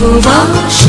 দোল